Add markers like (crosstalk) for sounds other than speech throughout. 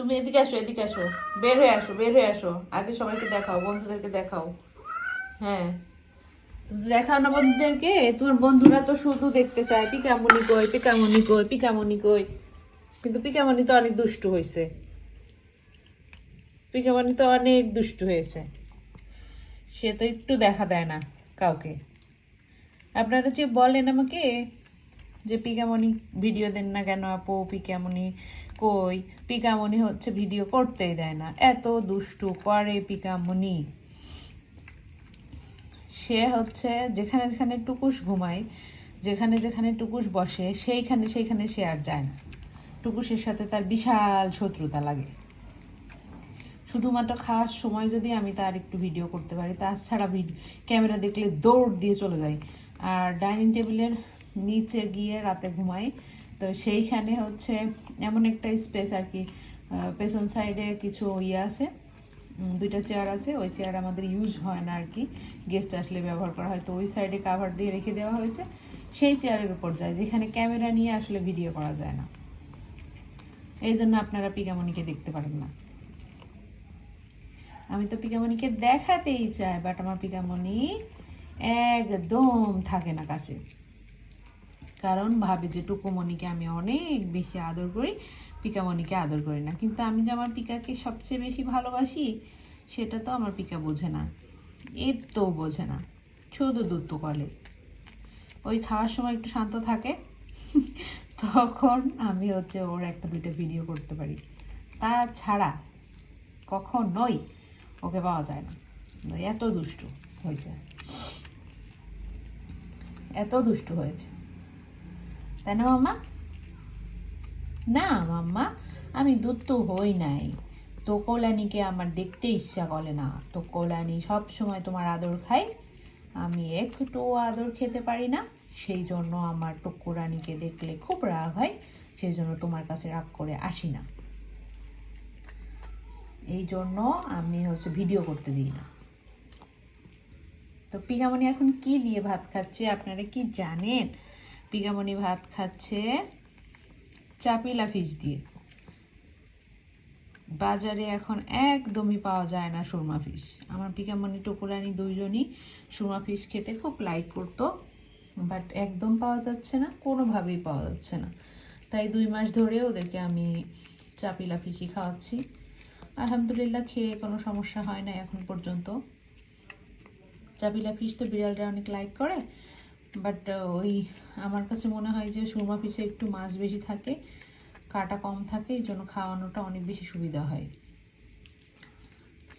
তুমি এদিকে আসো এদিকে আসো। বের হয়ে আসো, বের হয়ে আসো। আগে সবাইকে দেখাও, বন্ধুদেরকে দেখাও। হ্যাঁ। দেখাও না বন্ধুদেরকে? তোমার বন্ধুরা তো শুধু দেখতে চায়, পিকামনি কই পিকামনি কই পিকামনি কই। কিন্তু পিকামনি তো অনেক দুষ্টু হয়েছে পিকামনি তো অনেক দুষ্টু হয়েছে। সে তো একটু দেখা দেয় না কাউকে। আপনারা যে বলেন আমাকে যে পিকামনি ভিডিও দেন না কেন আপু? পিকামনি কই? পিকামনি হচ্ছে ভিডিও করতেই দেয় না। এত দুষ্টু করে পিকামনি। সে হচ্ছে যেখানে যেখানে টুকুস ঘুমায়, যেখানে যেখানে টুকুস বসে, সেইখানে সেইখানে সে আর যায় না। টুকুসের সাথে তার বিশাল শত্রুতা লাগে। শুধুমাত্র খাওয়ার সময় যদি আমি তার একটু ভিডিও করতে পারি, তাছাড়া ক্যামেরা দেখলে দৌড় দিয়ে চলে যায়। আর ডাইনিং টেবিলের নিচে গিয়ে রাতে ঘুমাই। তো সেইখানে হচ্ছে এমন একটা স্পেস আর কি পেছন সাইডে কিছু ইয়ে আছে দুইটা চেয়ার আছে। ওই চেয়ার আমাদের ইউজ হয় না আর কি। গেস্ট আসলে ব্যবহার করা হয়। তো ওই সাইডে কাভার দিয়ে রেখে দেওয়া হয়েছে। সেই চেয়ারের উপর যায়, যেখানে ক্যামেরা নিয়ে আসলে ভিডিও করা যায় না। এই জন্য আপনারা পিকামণিকে দেখতে পারেন না। আমি তো পিকামণিকে দেখাতেই চাই বাট আমার পিকামণি একদম থাকে না কাছে। কারণ ভাবে যে টুকুমণিকে আমি অনেক বেশি আদর করি, পিকামণিকে আদর করি না। কিন্তু আমি যে আমার পিকাকে সবচেয়ে বেশি ভালোবাসি, সেটা তো আমার পিকা বোঝে না। এর তো বোঝে না। শুধু দুধ কলে ওই খাওয়ার সময় একটু শান্ত থাকে, (laughs) তখন আমি হচ্ছে ওর একটা দুইটা ভিডিও করতে পারি। তাছাড়া কখনোই ওকে পাওয়া যায় না। এত দুষ্টু হয়েছে। এত দুষ্টু হয়েছে। তাই না, মাম্মা? না, মাম্মা, আমি দুধ তো হই নাই। তো কল্যাণীকে আমার দেখতে ইচ্ছা করে না। তো কল্যাণী সব সময় তোমার আদর খাই আমি একটু আদর খেতে পারি না। সেই জন্য আমার টুকু রানীকে দেখলে খুব রাগ হয়। সেই জন্য তোমার কাছে রাগ করে আসি না। এই জন্য আমি হচ্ছে ভিডিও করতে দিই না। তো পিগামণি এখন কি দিয়ে ভাত খাচ্ছে? আপনারা কি জানেন? পিগামণি ভাত খাচ্ছে চাপিলা ফিশ দিয়ে। বাজারে এখন একদমই পাওয়া যায় না সুরমা ফিশ। আমার পিকামণি টুকুরানি দুইজনই সুরমা ফিশ খেতে খুব লাইক করতো বাট একদম পাওয়া যাচ্ছে না, কোনোভাবেই পাওয়া যাচ্ছে না। তাই দুই মাস ধরে ওদেরকে আমি চাপিলা ফিশই খাওয়াচ্ছি। আলহামদুলিল্লাহ খেয়ে কোনো সমস্যা হয় না এখন পর্যন্ত। চাপিলা ফিশ তো বিড়ালরা অনেক লাইক করে বাট ওই আমার কাছে মনে হয় যে সুরমা ফিশে একটু মাছ বেশি থাকে, কাটা কম থাকে, এই জন্য খাওয়ানোটা অনেক বেশি সুবিধা হয়।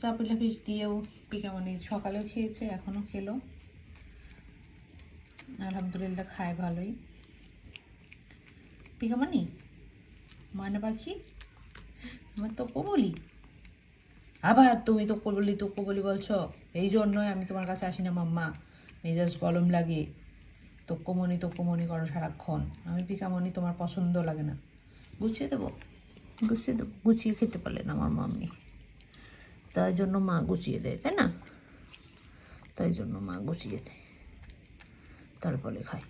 চাপিলা ফিশ দিয়েও পিকামণি সকালেও খেয়েছে এখনও খেলো। আলহামদুলিল্লাহ খায় ভালোই। পিকামণি, ময়না পাখি? আমার তো বলি। আবার তুমি তো বলি তো বলি বলছো, এই জন্যই আমি তোমার কাছে আসি না মাম্মা। মেজাজ গরম লাগে। তোক্কমণি তোক্কমণি করো সারাক্ষণ। আমি পিকামণি তোমার পছন্দ লাগে না। গুছিয়ে দেবো? গুছিয়ে দেবো? গুছিয়ে খেতে পারলেন আমার মাম্মি। তাই জন্য মা গুছিয়ে দেয়, তাই না? তাই জন্য মা গুছিয়ে দেয়। তারপরে খাই।